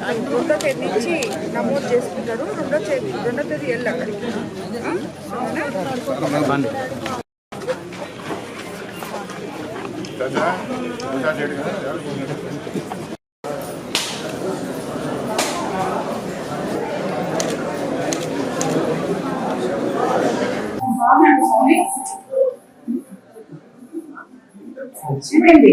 రెండో తేదీ నుంచి నమోదు చేసుకుంటాడు రెండో తేదీ రెండో తేదీ వెళ్ళి అక్కడికి? ఏమైంది?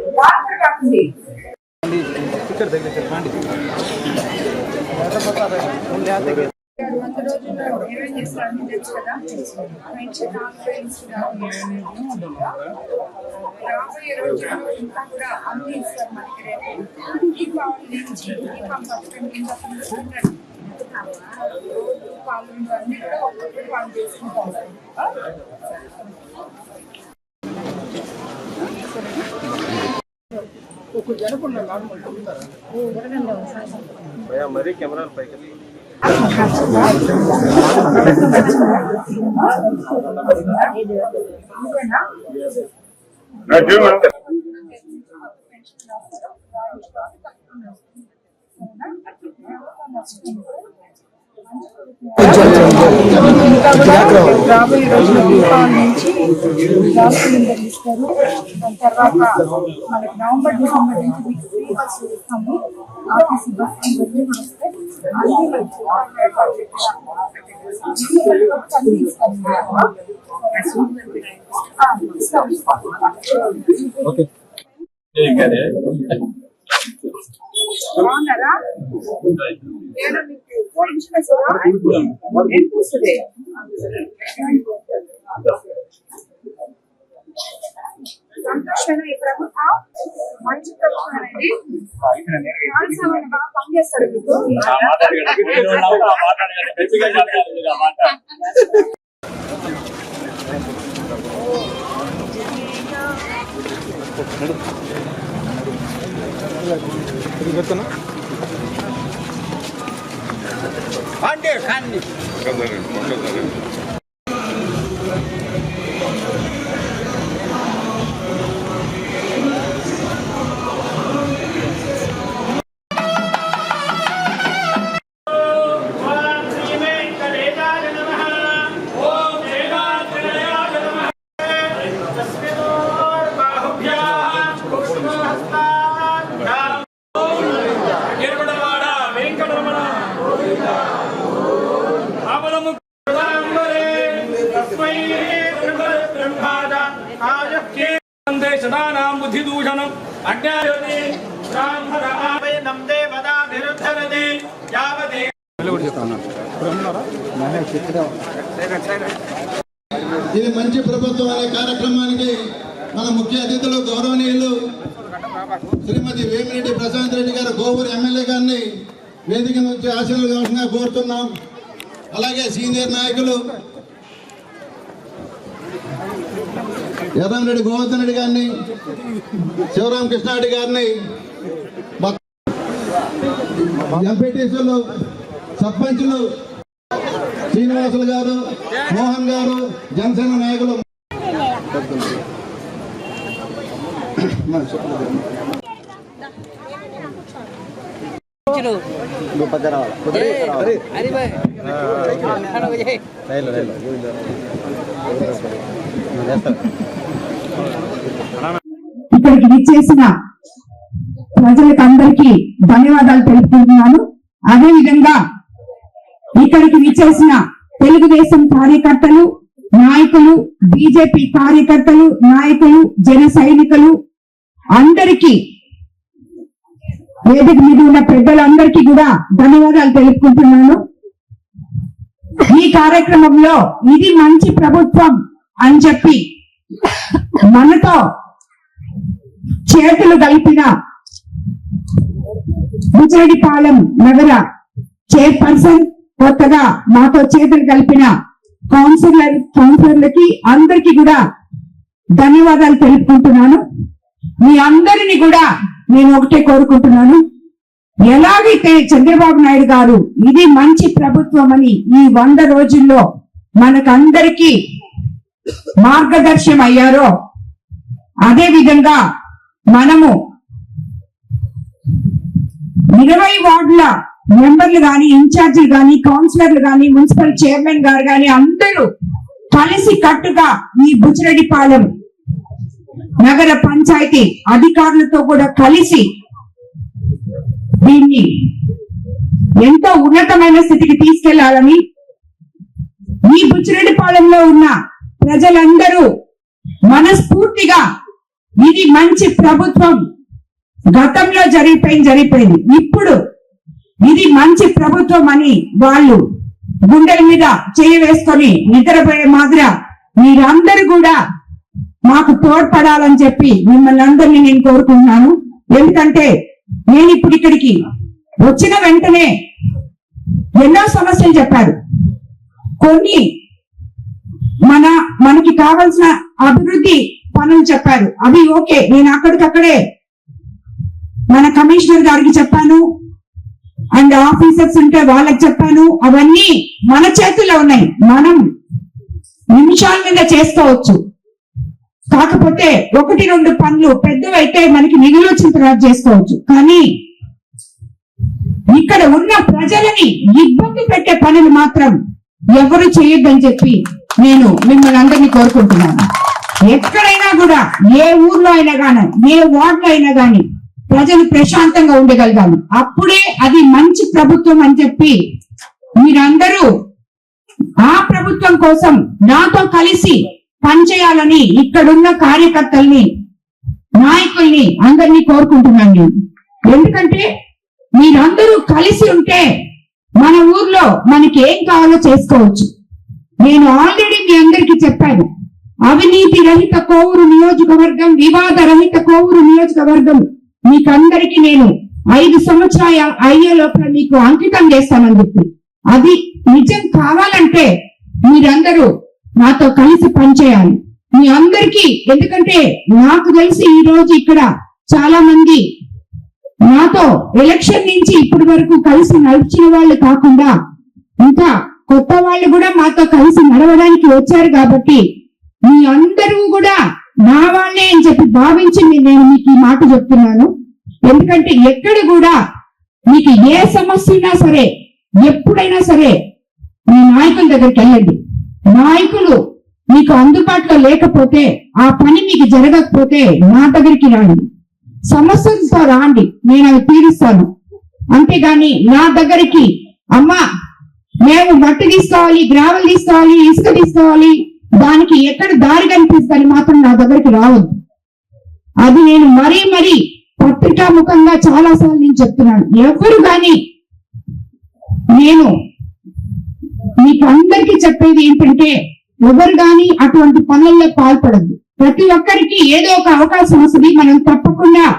వంద రోజుల్లో ఏమేం చేస్తారు తెలుసు కదా కాన్ఫరెన్స్ రాబోయే రోజుల్లో ఇంకా కూడా అన్ని ఇస్తారు మనకి రేపు దీపావళి నుంచి దీపం పథకం కింద అన్ని కూడా ఒక్కొక్కటి వాళ్ళు చేసుకుంటారు మరీ కెమెరాలు పైకి రోజుల్లో దీపావళి నుంచి గ్యాస్ సిలిండర్ ఇస్తారు దాని తర్వాత మనకి నవంబర్ డిసెంబర్ నుంచి మీకు ఫ్రీ బస్సు ఇస్తాము ఆర్టీసీ బస్ ఇవన్నీ కూడా వస్తాయి అన్ని మనకి ఏర్పాటు చేస్తాము. అన్ని ఇస్తాము. ఆ, ఇస్తాం, ఇస్తాం. బాగున్నారా ఏదో ఈ ప్రభుత్వం మంచి ప్రభుత్వం అనేది కాల్సమైన బాగా పనిచేస్తాడు మీకు Hande efendi. O kadarı. ఇది మంచి ప్రభుత్వం అనే కార్యక్రమానికి మన ముఖ్య అతిథులు గౌరవనీయులు శ్రీమతి వేమిరెడ్డి ప్రశాంత్ రెడ్డి గారు గోపూర్ ఎమ్మెల్యే గారిని వేదిక నుంచి ఆశీర్వాద కావాల్సిందిగా కోరుతున్నాం. అలాగే సీనియర్ నాయకులు ఎర్రంరెడ్డి గోవర్ధన్ రెడ్డి గారిని శివరామ కృష్ణారెడ్డి గారిని ఎంపీటీసీలు సర్పంచులు శ్రీనివాసులు గారు మోహన్ గారు జనసేన నాయకులు. ఇక్కడికి విచ్చేసిన ప్రజలకు అందరికీ ధన్యవాదాలు తెలుపుకుంటున్నాను. అదే విధంగా ఇక్కడికి విచ్చేసిన తెలుగుదేశం కార్యకర్తలు నాయకులు బీజేపీ కార్యకర్తలు నాయకులు జన సైనికులు అందరికీ వేదిక మీద ఉన్న పెద్దలందరికీ కూడా ధన్యవాదాలు తెలుపుకుంటున్నాను. ఈ కార్యక్రమంలో ఇది మంచి ప్రభుత్వం అని చెప్పి మనతో చేతులు కలిపిన బుచరడిపాలెం నగర చైర్పర్సన్ కొత్తగా మాతో చేతులు కలిపిన కౌన్సిలర్ కౌన్సిలర్లకి అందరికీ కూడా ధన్యవాదాలు తెలుపుకుంటున్నాను. మీ అందరిని కూడా నేను ఒకటే కోరుకుంటున్నాను. ఎలాగైతే చంద్రబాబు నాయుడు గారు ఇది మంచి ప్రభుత్వం అని ఈ వంద రోజుల్లో మనకందరికీ మార్గదర్శనం అయ్యారో అదే విధంగా మనము ఇరవై వార్డుల మెంబర్లు కానీ ఇన్ఛార్జీలు కానీ కౌన్సిలర్లు గాని మున్సిపల్ చైర్మన్ గారు కానీ అందరూ కలిసి కట్టుగా ఈ బుచ్చిరెడ్డిపాలెం నగర పంచాయతీ అధికారులతో కూడా కలిసి దీన్ని ఎంతో ఉన్నతమైన స్థితికి తీసుకెళ్ళాలని ఈ బుచ్చిరెడ్డిపాలెంలో ఉన్న ప్రజలందరూ మనస్ఫూర్తిగా ఇది మంచి ప్రభుత్వం. గతంలో జరిగిపోయింది జరిగిపోయింది. ఇప్పుడు ఇది మంచి ప్రభుత్వం అని వాళ్ళు గుండెల మీద చేయి వేసుకొని నిద్రపోయే మాదిర మీరందరూ కూడా మాకు తోడ్పడాలని చెప్పి మిమ్మల్ని అందరినీ నేను కోరుకుంటున్నాను. ఎందుకంటే నేను ఇప్పుడు ఇక్కడికి వచ్చిన వెంటనే ఎన్నో సమస్యలు చెప్పారు. కొన్ని మన మనకి కావాల్సిన అభివృద్ధి పనులు చెప్పారు. అవి ఓకే నేను అక్కడికక్కడే మన కమిషనర్ గారికి చెప్పాను. అండ్ ఆఫీసర్స్ ఉంటే వాళ్ళకి చెప్పాను. అవన్నీ మన చేతుల్లో ఉన్నాయి. మనం నిమిషాల మీద చేసుకోవచ్చు. కాకపోతే ఒకటి రెండు పనులు పెద్దవైతే మనకి మిగులు వచ్చిన తర్వాత చేసుకోవచ్చు. కానీ ఇక్కడ ఉన్న ప్రజలని ఇబ్బంది పెట్టే పనులు మాత్రం ఎవరు చేయొద్దని చెప్పి నేను మిమ్మల్ని అందరినీ కోరుకుంటున్నాను. ఎక్కడైనా కూడా ఏ ఊర్లో అయినా కానీ ఏ వార్డులో అయినా కానీ ప్రజలు ప్రశాంతంగా ఉండగలగాలి. అప్పుడే అది మంచి ప్రభుత్వం అని చెప్పి మీరందరూ ఆ ప్రభుత్వం కోసం నాతో కలిసి పనిచేయాలని ఇక్కడున్న కార్యకర్తల్ని నాయకుల్ని అందరినీ కోరుకుంటున్నాను నేను. ఎందుకంటే మీరందరూ కలిసి ఉంటే మన ఊర్లో మనకి ఏం కావాలో చేసుకోవచ్చు. నేను ఆల్రెడీ మీ అందరికీ చెప్పాను. అవినీతి రహిత కోవూరు నియోజకవర్గం వివాద రహిత కోవూరు నియోజకవర్గం మీకందరికీ నేను ఐదు సంవత్సరాల అయ్యే లోపల మీకు అంకితం చేస్తానని చెప్పి. అది నిజం కావాలంటే మీరందరూ నాతో కలిసి పనిచేయాలి. మీ అందరికీ ఎందుకంటే నాకు తెలిసి ఈ రోజు ఇక్కడ చాలా మంది నాతో ఎలక్షన్ నుంచి ఇప్పటి వరకు కలిసి నడిచిన వాళ్ళు కాకుండా ఇంకా కొత్త వాళ్ళు కూడా మాతో కలిసి నడవడానికి వచ్చారు కాబట్టి మీ అందరూ కూడా నా వాళ్ళే అని చెప్పి భావించి నేను మీకు ఈ మాట చెప్తున్నాను. ఎందుకంటే ఎక్కడ కూడా మీకు ఏ సమస్య ఉన్నా సరే ఎప్పుడైనా సరే మీ నాయకుల దగ్గరికి వెళ్ళండి. నాయకులు మీకు అందుబాటులో లేకపోతే ఆ పని మీకు జరగకపోతే నా దగ్గరికి రాండి. సమస్యలతో రాండి. నేను అవి తీరుస్తాను. అంతేగాని నా దగ్గరికి అమ్మా మేము మట్టి తీసుకోవాలి గ్రావెల్ తీసుకోవాలి ఇసుక తీసుకోవాలి దానికి ఎక్కడ దారి కనిపిస్తుంది మాత్రం నా దగ్గరికి రావద్దు. అది నేను మరీ మరీ పత్రికా ముఖంగా చాలా సార్లు నేను చెప్తున్నాను. ఎవరు కానీ నేను మీకు అందరికీ చెప్పేది ఏంటంటే ఎవరు గాని అటువంటి పనుల్లో పాల్పడద్దు. ప్రతి ఒక్కరికి ఏదో ఒక అవకాశం వస్తుంది. మనం తప్పకుండా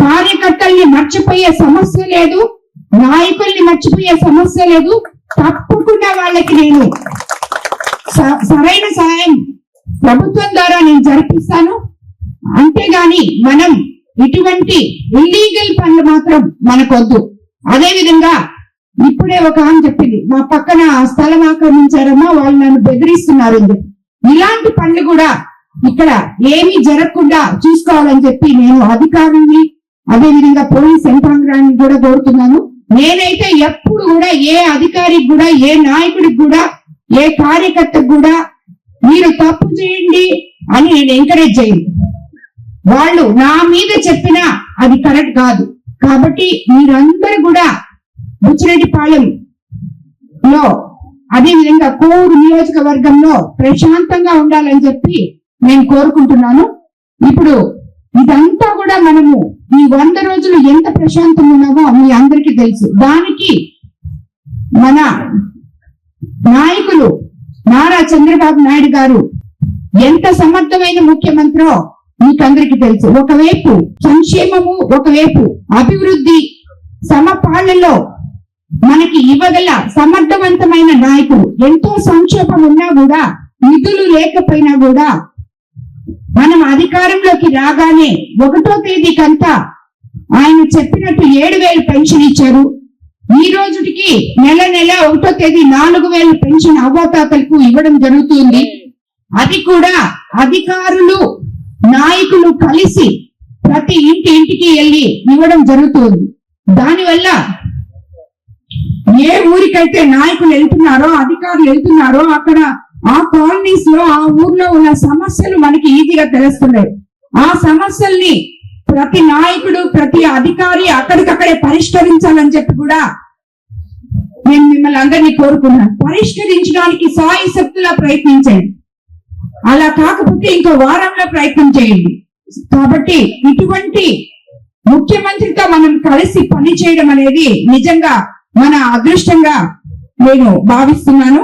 కార్యకర్తల్ని మర్చిపోయే సమస్య లేదు నాయకుల్ని మర్చిపోయే సమస్య లేదు. తప్పకుండా వాళ్ళకి నేను స- సరైన సహాయం ప్రభుత్వం ద్వారా నేను జరిపిస్తాను. అంతేగాని మనం ఇటువంటి ఇల్లీగల్ పనులు మాత్రం మనకొద్దు. అదే విధంగా ఇప్పుడే ఒక ఆమె చెప్పింది మా పక్కన స్థలం ఆక్రమించారమ్మా వాళ్ళు నన్ను బెదిరిస్తున్నారు ఇలాంటి పనులు కూడా ఇక్కడ ఏమీ జరగకుండా చూసుకోవాలని చెప్పి నేను అధికారుల్ని అదేవిధంగా పోలీస్ యంత్రాంగాన్ని కూడా కోరుతున్నాను. నేనైతే ఎప్పుడు కూడా ఏ అధికారికి కూడా ఏ నాయకుడికి కూడా ఏ కార్యకర్తకు కూడా మీరు తప్పు చేయండి అని నేను ఎంకరేజ్ చేయండి వాళ్ళు నా మీద చెప్పినా అది కరెక్ట్ కాదు. కాబట్టి మీరందరూ కూడా లో అదే విధంగా కోవూరు నియోజకవర్గంలో ప్రశాంతంగా ఉండాలని చెప్పి నేను కోరుకుంటున్నాను. ఇప్పుడు ఇదంతా కూడా మనము ఈ వంద రోజులు ఎంత ప్రశాంతంగా ఉన్నామో మీ అందరికీ తెలుసు. దానికి మన నాయకులు నారా చంద్రబాబు నాయుడు గారు ఎంత సమర్థమైన ముఖ్యమంత్రో మీకందరికీ తెలుసు. ఒకవైపు సంక్షేమము ఒకవైపు అభివృద్ధి సమపాళ్ళలో మనకి ఇవ్వగల సమర్థవంతమైన నాయకుడు. ఎంతో సంక్షోభం ఉన్నా కూడా నిధులు లేకపోయినా కూడా మనం అధికారంలోకి రాగానే ఒకటో తేదీకంతా ఆయన చెప్పినట్టు ఏడు వేలు పెన్షన్ ఇచ్చారు. ఈ రోజుటికి నెల నెల ఒకటో తేదీ నాలుగు వేలు పెన్షన్ అవ్వతాతలకు ఇవ్వడం జరుగుతుంది. అది కూడా అధికారులు నాయకులు కలిసి ప్రతి ఇంటి ఇంటికి వెళ్ళి ఇవ్వడం జరుగుతుంది. దానివల్ల ఏ ఊరికైతే నాయకులు వెళ్తున్నారో అధికారులు వెళ్తున్నారో అక్కడ ఆ కాలనీస్లో ఆ ఊర్లో ఉన్న సమస్యలు మనకి ఈజీగా తెలుస్తున్నాయి. ఆ సమస్యల్ని ప్రతి నాయకుడు ప్రతి అధికారి అక్కడికక్కడే పరిష్కరించాలని చెప్పి కూడా నేను మిమ్మల్ని అందరినీ కోరుకున్నాను పరిష్కరించడానికి సాయి శక్తులా ప్రయత్నించండి. అలా కాకపోతే ఇంకో వారంలో ప్రయత్నం చేయండి. కాబట్టి ఇటువంటి ముఖ్యమంత్రితో మనం కలిసి పని చేయడం అనేది నిజంగా మన అదృష్టంగా నేను భావిస్తున్నాను.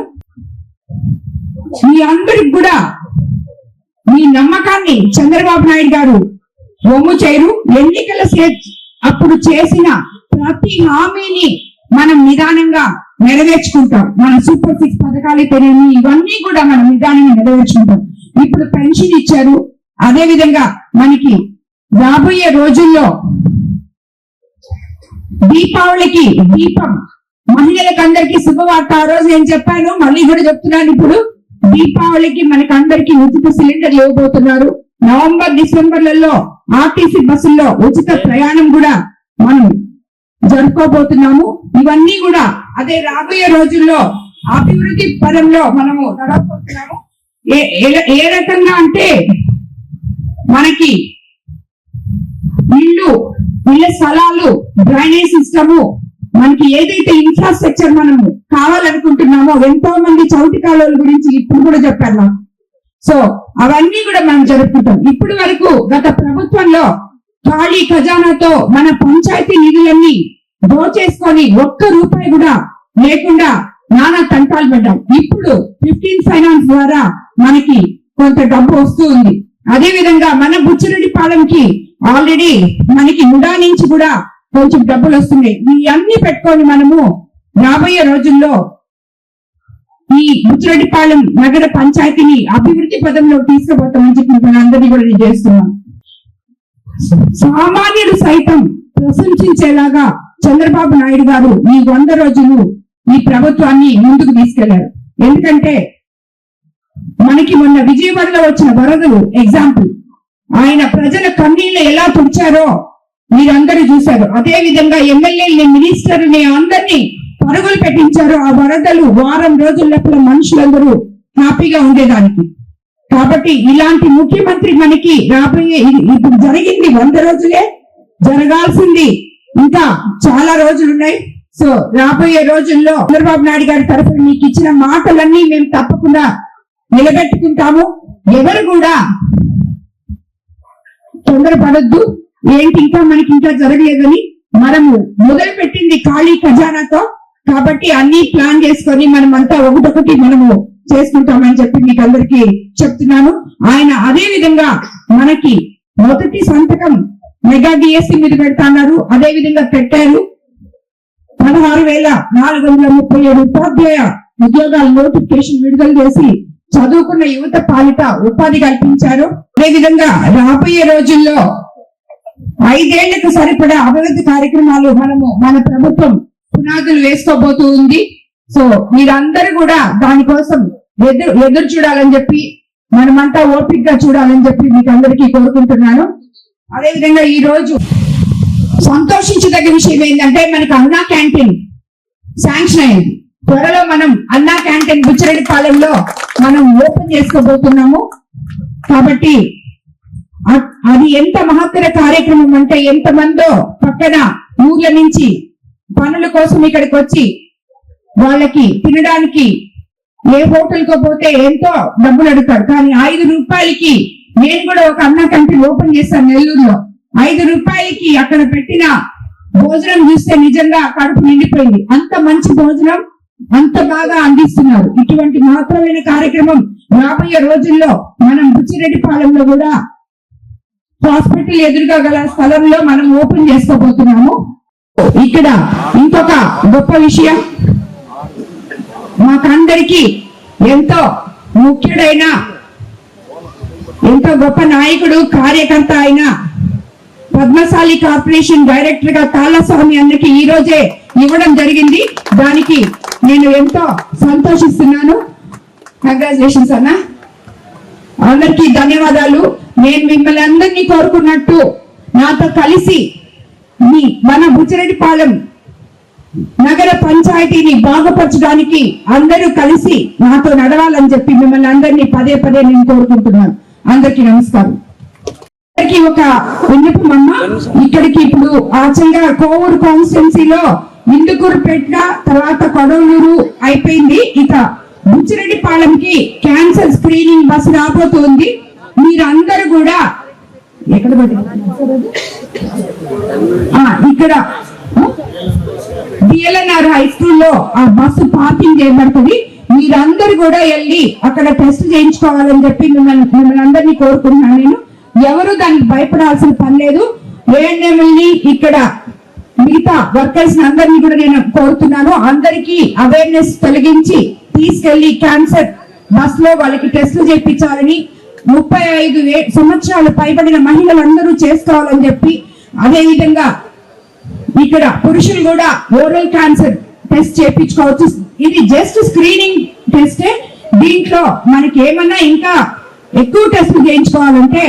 మీ అందరికి కూడా మీ నమ్మకాన్ని చంద్రబాబు నాయుడు గారు ఒమ్ము చేయరు. ఎన్నికల అప్పుడు చేసిన ప్రతి హామీని మనం నిదానంగా నెరవేర్చుకుంటాం. మన సూపర్ సిక్స్ పథకాలు తెలియని ఇవన్నీ కూడా మనం నిదానంగా నెరవేర్చుకుంటాం. ఇప్పుడు పెన్షన్ ఇచ్చారు. అదే విధంగా మనకి రాబోయే రోజుల్లో దీపావళికి దీపం. మహిళలకు అందరికీ శుభవార్త. ఆ రోజు నేను చెప్పాను మళ్ళీ కూడా చెప్తున్నాను ఇప్పుడు. దీపావళికి మనకి అందరికీ ఉచిత సిలిండర్లు ఇవ్వబోతున్నారు. నవంబర్ డిసెంబర్లలో ఆర్టీసీ బస్సుల్లో ఉచిత ప్రయాణం కూడా మనం జరుపుకోబోతున్నాము. ఇవన్నీ కూడా అదే రాబోయే రోజుల్లో అభివృద్ధి పదంలో మనము నడవబోతున్నాము. ఏ- ఏ రకంగా అంటే మనకి ఇల్లు ఇళ్ళ స్థలాలు డ్రైనేజ్ సిస్టము మనకి ఏదైతే ఇన్ఫ్రాస్ట్రక్చర్ మనము కావాలనుకుంటున్నామో ఎంతో మంది చౌటి కాలువల గురించి ఇప్పుడు కూడా చెప్పారు నాకు సో అవన్నీ కూడా మనం జరుపుకుంటాం. ఇప్పుడు వరకు గత ప్రభుత్వంలో ఖాళీ ఖజానాతో మన పంచాయతీ నిధులన్నీ దోచేసుకొని ఒక్క రూపాయి కూడా లేకుండా నానా తంటాలు పెట్టాం ఇప్పుడు ఫిఫ్టీన్ ఫైనాన్స్ ద్వారా మనకి కొంత డబ్బు వస్తూ ఉంది. అదే విధంగా మన బుచ్చిరెడ్డి పాలెంకి ఆల్రెడీ మనకి ముడా నుంచి కూడా కొంచెం డబ్బులు వస్తున్నాయి. ఇవన్నీ పెట్టుకొని మనము రాబోయే రోజుల్లో ఈ బుచ్చిరెడ్డిపాలెం నగర పంచాయతీని అభివృద్ధి పదంలో తీసుకుపోతామని చెప్పి మిమ్మల్ని అందరినీ కూడా నేను చేస్తున్నాం సామాన్యుడు సైతం ప్రశంసించేలాగా చంద్రబాబు నాయుడు గారు ఈ వంద రోజులు ఈ ప్రభుత్వాన్ని ముందుకు తీసుకెళ్ళారు. ఎందుకంటే మనకి మొన్న విజయవాడలో వచ్చిన వరదలు ఎగ్జాంపుల్ ఆయన ప్రజల కన్నీళ్ళు ఎలా తుడిచారో మీరందరూ చూశారు. అదే విధంగా ఎమ్మెల్యేలని మినిస్టర్ని అందరినీ పరుగులు పెట్టించారు. ఆ వరదలు వారం రోజుల లోపల మనుషులందరూ హ్యాపీగా ఉండేదానికి. కాబట్టి ఇలాంటి ముఖ్యమంత్రి మనకి రాబోయే ఇప్పుడు జరిగింది వంద రోజులే జరగాల్సింది ఇంకా చాలా రోజులు ఉన్నాయి సో రాబోయే రోజుల్లో చంద్రబాబు నాయుడు గారి తరఫున మీకు ఇచ్చిన మాటలన్నీ మేము తప్పకుండా నిలబెట్టుకుంటాము. ఎవరు కూడా తొందరపడద్దు. ఏంటి ఇంకా మనకి ఇంకా జరగలేదని మనము మొదలు పెట్టింది ఖాళీ ఖజానాతో కాబట్టి అన్ని ప్లాన్ చేసుకొని మనం అంతా ఒకటొకటి మనము చేసుకుంటామని చెప్పి మీకు అందరికి చెప్తున్నాను. ఆయన అదే విధంగా మనకి మొదటి సంతకం మెగా డిఎస్సి మీద పెడతాన్నారు. అదే విధంగా పెట్టారు. పదహారు వేల నాలుగు వందల ముప్పై ఏడు ఉపాధ్యాయ ఉద్యోగాల నోటిఫికేషన్ విడుదల చేసి చదువుకున్న యువత పాలిట ఉపాధి కల్పించారు. అదేవిధంగా రాబోయే రోజుల్లో ఐదేళ్ళకు సరిపడా అభివృద్ధి కార్యక్రమాలు మనము మన ప్రభుత్వం పునాదులు వేసుకోబోతూ ఉంది. సో మీరందరూ కూడా దానికోసం ఎదురు ఎదురు చూడాలని చెప్పి మనమంతా ఓపిక్గా చూడాలని చెప్పి మీకు అందరికీ కోరుకుంటున్నాను. అదేవిధంగా ఈ రోజు సంతోషించదగ్గ విషయం ఏంటంటే మనకు అన్నా క్యాంటీన్ శాంక్షన్ అయింది. త్వరలో మనం అన్నా క్యాంటీన్ బుచ్చిరెడ్డిపాలెంలో మనం ఓపెన్ చేసుకోబోతున్నాము. కాబట్టి అది ఎంత మహత్తర కార్యక్రమం అంటే ఎంత మందో పక్కన ఊర్ల నుంచి పనుల కోసం ఇక్కడికి వచ్చి వాళ్ళకి తినడానికి ఏ హోటల్కి పోతే ఎంతో డబ్బులు అడుగుతాడు. కానీ ఐదు రూపాయలకి నేను కూడా ఒక అన్న క్యాంటీన్ ఓపెన్ చేశాను నెల్లూరులో. ఐదు రూపాయలకి అక్కడ పెట్టిన భోజనం చూస్తే నిజంగా కడుపు నిండిపోయింది. అంత మంచి భోజనం అంత బాగా అందిస్తున్నారు. ఇటువంటి మహత్తరమైన కార్యక్రమం రాబోయే రోజుల్లో మనం బుచ్చిరెడ్డిపాలెంలో కూడా హాస్పిటల్ ఎదురుగా గల స్థలంలో మనం ఓపెన్ చేసుకోబోతున్నాము. ఇక్కడ ఇంకొక గొప్ప విషయం. మాకందరికి ఎంతో ముఖ్యుడైన ఎంతో గొప్ప నాయకుడు కార్యకర్త అయిన పద్మశాలి కార్పొరేషన్ డైరెక్టర్గా కాళస్వామి అన్నకి ఈ రోజే ఇవ్వడం జరిగింది. దానికి నేను ఎంతో సంతోషిస్తున్నాను. కంగ్రాచులేషన్స్ అన్న. అందరికీ ధన్యవాదాలు. నేను మిమ్మల్ని అందరినీ కోరుకున్నట్టు నాతో కలిసి మీ మన బుచ్చిరెడ్డిపాలెం నగర పంచాయతీని బాగుపరచడానికి అందరూ కలిసి నాతో నడవాలని చెప్పి మిమ్మల్ని అందరినీ పదే పదే నేను కోరుకుంటున్నాను. అందరికీ నమస్కారం. అందరికీ ఒక విన్నపం అమ్మ ఇక్కడికి ఇప్పుడు ఆచంగా కోవూరు కాన్స్టిట్యున్సీలో ఇందుకూరుపేట తర్వాత కొడవలూరు అయిపోయింది. ఇక బుచ్చిరెడ్డిపాలెంకి క్యాన్సర్ స్క్రీనింగ్ బస్సు రాబోతుంది. మీరందరూ కూడా ఎక్కడ ఇక్కడ. బిఎల్ఎన్ఆర్ హై స్కూల్లో ఆ బస్సు పార్కింగ్ చేయబడుతుంది. మీరందరూ కూడా వెళ్ళి అక్కడ టెస్ట్ చేయించుకోవాలని చెప్పి మిమ్మల్ని మిమ్మల్ని అందరినీ కోరుకుంటున్నాను నేను. ఎవరు దానికి భయపడాల్సిన పని లేదు. ఏఎన్ఎంఎల్ని ఇక్కడ మిగతా వర్కర్స్ అందరినీ కూడా నేను కోరుతున్నాను. అందరికీ అవేర్నెస్ తొలగించి తీసుకెళ్ళి క్యాన్సర్ బస్లో వాళ్ళకి టెస్టులు చేయించాలని ముప్పై ఐదు సంవత్సరాలు పైబడిన మహిళలందరూ చేసుకోవాలని చెప్పి అదే విధంగా ఇక్కడ పురుషులు కూడా ఓరల్ క్యాన్సర్ టెస్ట్ చేయించుకోవచ్చు ఇది జస్ట్ స్క్రీనింగ్ టెస్టే దీంట్లో మనకి ఏమన్నా ఇంకా ఎక్కువ టెస్ట్లు చేయించుకోవాలంటే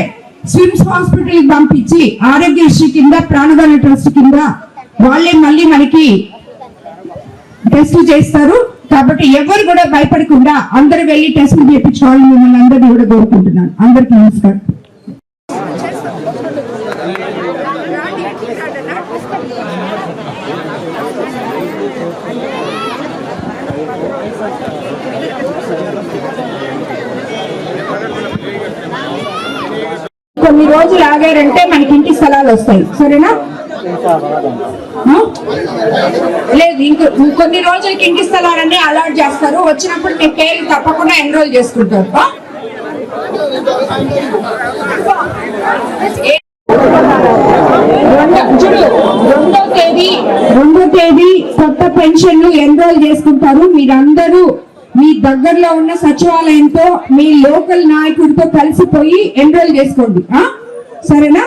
స్విమ్స్ హాస్పిటల్ పంపించి ఆరోగ్యశ్రీ కింద ప్రాణదాన ట్రస్ట్ కింద వాళ్ళే మళ్ళీ మనకి టెస్ట్ చేస్తారు. కాబట్టి ఎవరు కూడా భయపడకుండా అందరు వెళ్ళి టెస్ట్ చేయించుకోవాలని మిమ్మల్ని అందరినీ కూడా కోరుకుంటున్నాను. అందరికీ నమస్కారం. కొన్ని రోజులు ఆగారంటే మనకి ఇంటి స్థలాలు వస్తాయి. సరేనా? లేదు ఇంకో కొన్ని రోజులకి ఇంటి స్థలాలన్నీ అలాట్ చేస్తారు. వచ్చినప్పుడు మీ పేరు తప్పకుండా ఎన్రోల్ చేసుకుంటారు. రెండో తేదీ రెండో తేదీ కొత్త పెన్షన్లు ఎన్రోల్ చేసుకుంటారు. మీరందరూ మీ దగ్గరలో ఉన్న సచివాలయంతో మీ లోకల్ నాయకుడితో కలిసిపోయి ఎన్రోల్ చేసుకోండి. సరేనా?